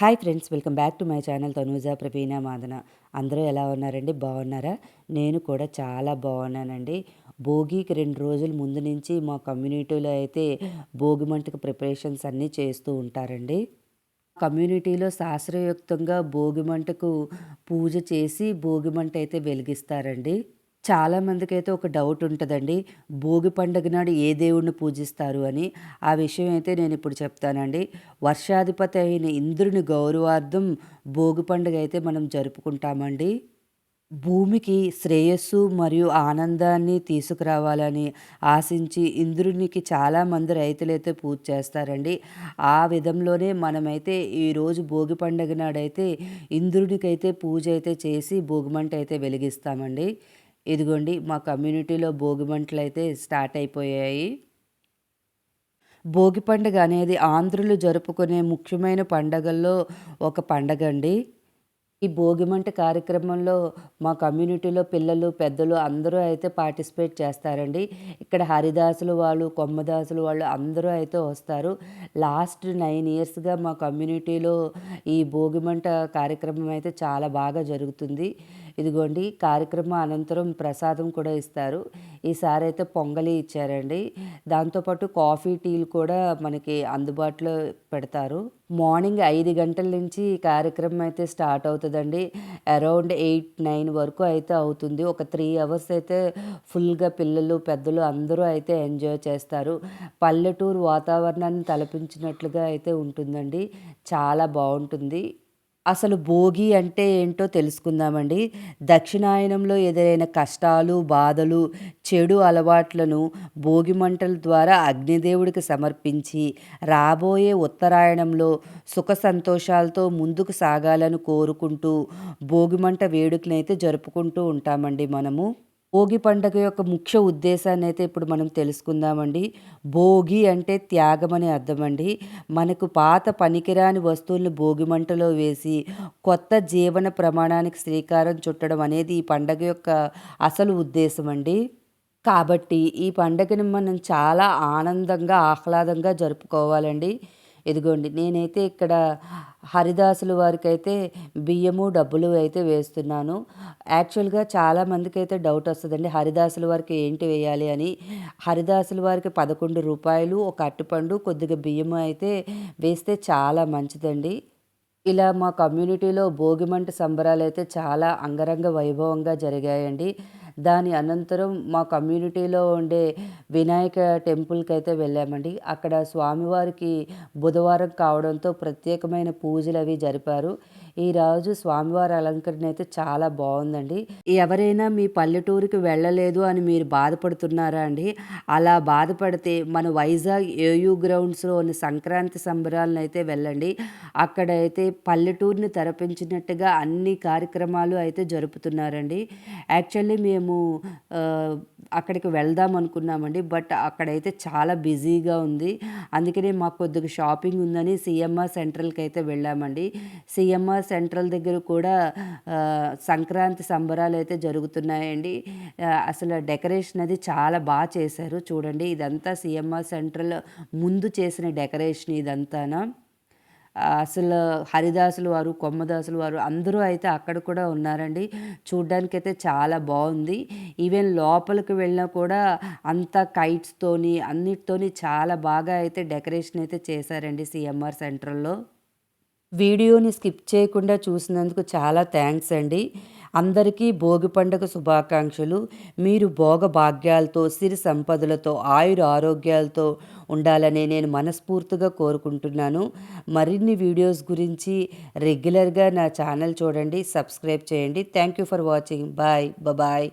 Hi friends welcome back to my channel Tanuja Praveena Madana అందరూ ఎలా ఉన్నారండి? బాగున్నారా? నేను కూడా చాలా బాగున్నానండి. భోగికి రెండు రోజుల ముందు నుంచి మా కమ్యూనిటీలో అయితే భోగి మంటకు ప్రిపరేషన్స్ అన్నీ చేస్తూ ఉంటారండి. కమ్యూనిటీలో శాస్త్రయుక్తంగా భోగి మంటకు పూజ చేసి భోగి మంట అయితే వెలిగిస్తారండి. చాలామందికైతే ఒక డౌట్ ఉంటుందండి. భోగి పండుగ నాడు ఏ దేవుణ్ణి పూజిస్తారు అని. ఆ విషయం అయితే నేను ఇప్పుడు చెప్తానండి. వర్షాధిపతి అయిన ఇంద్రుని గౌరవార్థం భోగి పండుగ అయితే మనం జరుపుకుంటామండి. భూమికి శ్రేయస్సు మరియు ఆనందాన్ని తీసుకురావాలని ఆశించి ఇంద్రునికి చాలామంది రైతులైతే పూజ చేస్తారండి. ఆ విధంలోనే మనమైతే ఈరోజు భోగి పండుగ నాడైతే ఇంద్రునికైతే పూజ అయితే చేసి భోగిమంట అయితే వెలిగిస్తామండి. ఇదిగోండి మా కమ్యూనిటీలో భోగిమంటలు అయితే స్టార్ట్ అయిపోయాయి. భోగి పండుగ అనేది ఆంధ్రులు జరుపుకునే ముఖ్యమైన పండగల్లో ఒక పండగ అండి. ఈ భోగిమంట కార్యక్రమంలో మా కమ్యూనిటీలో పిల్లలు పెద్దలు అందరూ అయితే పార్టిసిపేట్ చేస్తారండి. ఇక్కడ హరిదాసులు వాళ్ళు కొమ్మదాసులు వాళ్ళు అందరూ అయితే వస్తారు. లాస్ట్ నైన్ ఇయర్స్గా మా కమ్యూనిటీలో ఈ భోగిమంట కార్యక్రమం అయితే చాలా బాగా జరుగుతుంది. ఇదిగోండి కార్యక్రమం అనంతరం ప్రసాదం కూడా ఇస్తారు. ఈసారి అయితే పొంగలి ఇచ్చారండి. దాంతోపాటు కాఫీ టీలు కూడా మనకి అందుబాటులో పెడతారు. మార్నింగ్ ఐదు గంటల నుంచి ఈ కార్యక్రమం అయితే స్టార్ట్ అవుతుందండి. అరౌండ్ ఎయిట్ నైన్ వరకు అయితే అవుతుంది. ఒక త్రీ అవర్స్ అయితే ఫుల్గా పిల్లలు పెద్దలు అందరూ అయితే ఎంజాయ్ చేస్తారు. పల్లెటూరు వాతావరణాన్ని తలపించినట్లుగా అయితే ఉంటుందండి. చాలా బాగుంటుంది. అసలు భోగి అంటే ఏంటో తెలుసుకుందామండి. దక్షిణాయనంలో ఎదురైన కష్టాలు బాధలు చెడు అలవాట్లను భోగి మంటల ద్వారా అగ్నిదేవుడికి సమర్పించి రాబోయే ఉత్తరాయణంలో సుఖ సంతోషాలతో ముందుకు సాగాలని కోరుకుంటూ భోగిమంట వేడుకనైతే జరుపుకుంటూ ఉంటామండి మనము. భోగి పండగ యొక్క ముఖ్య ఉద్దేశాన్ని అయితే ఇప్పుడు మనం తెలుసుకుందామండి. భోగి అంటే త్యాగం అనే అర్థం అండి. మనకు పాత పనికిరాని వస్తువులను భోగి మంటలో వేసి కొత్త జీవన ప్రమాణానికి శ్రీకారం చుట్టడం అనేది ఈ పండగ యొక్క అసలు ఉద్దేశం అండి. కాబట్టి ఈ పండగను మనం చాలా ఆనందంగా ఆహ్లాదంగా జరుపుకోవాలండి. ఇదిగోండి నేనైతే ఇక్కడ హరిదాసులు వారికి అయితే బియ్యము డబ్బులు అయితే వేస్తున్నాను. యాక్చువల్గా చాలామందికి అయితే డౌట్ వస్తుందండి హరిదాసుల వారికి ఏంటి వేయాలి అని. హరిదాసుల వారికి పదకొండు రూపాయలు ఒక అట్టుపండు కొద్దిగా బియ్యము అయితే వేస్తే చాలా మంచిదండి. ఇలా మా కమ్యూనిటీలో భోగిమంట సంబరాలు అయితే చాలా అంగరంగ వైభవంగా జరిగాయండి. దాని అనంతరం మా కమ్యూనిటీలో ఉండే వినాయక టెంపుల్కి అయితే వెళ్ళామండి. అక్కడ స్వామివారికి బుధవారం కావడంతో ప్రత్యేకమైన పూజలు అవి జరిపారు. ఈరోజు స్వామివారి అలంకరణ అయితే చాలా బాగుందండి. ఎవరైనా మీ పల్లెటూరికి వెళ్ళలేదు అని మీరు బాధపడుతున్నారా అండి? అలా బాధపడితే మన వైజాగ్ ఏయూ గ్రౌండ్స్లో ఉన్న సంక్రాంతి సంబరాలను అయితే వెళ్ళండి. అక్కడైతే పల్లెటూరుని తెరపించినట్టుగా అన్ని కార్యక్రమాలు అయితే జరుపుతున్నారండి. యాక్చువల్లీ మేము అక్కడికి వెళ్దాం అనుకున్నామండి. బట్ అక్కడైతే చాలా బిజీగా ఉంది. అందుకనే మాకు కొద్దిగా షాపింగ్ ఉందని సిఎంఆర్ సెంట్రల్కి అయితే వెళ్ళామండి. సిఎంఆర్ సెంట్రల్ దగ్గర కూడా సంక్రాంతి సంబరాలు అయితే జరుగుతున్నాయండి. అసలు డెకరేషన్ అది చాలా బాగా చేశారు. చూడండి ఇదంతా సిఎంఆర్ సెంట్రల్ ముందు చేసిన డెకరేషన్ ఇదంతానా. అసలు హరిదాసులు వారు కొమ్మదాసులు వారు అందరూ అయితే అక్కడ కూడా ఉన్నారండి. చూడ్డానికైతే చాలా బాగుంది. ఈవెన్ లోపలికి వెళ్ళినా కూడా అంత కైట్స్తోని అన్నిటితోని చాలా బాగా అయితే డెకరేషన్ అయితే చేశారండి సిఎంఆర్ సెంటర్లో వీడియోని స్కిప్ చేయకుండా చూసినందుకు చాలా థ్యాంక్స్ అండి. అందరికీ భోగి పండుగ శుభాకాంక్షలు. మీరు భోగ భాగ్యాలతో సిరి సంపదలతో ఆయుర ఆరోగ్యాలతో ఉండాలని నేను మనస్ఫూర్తిగా కోరుకుంటున్నాను. మరిన్ని వీడియోస్ గురించి రెగ్యులర్గా నా ఛానల్ చూడండి సబ్స్క్రైబ్ చేయండి. Thank you for watching. Bye bye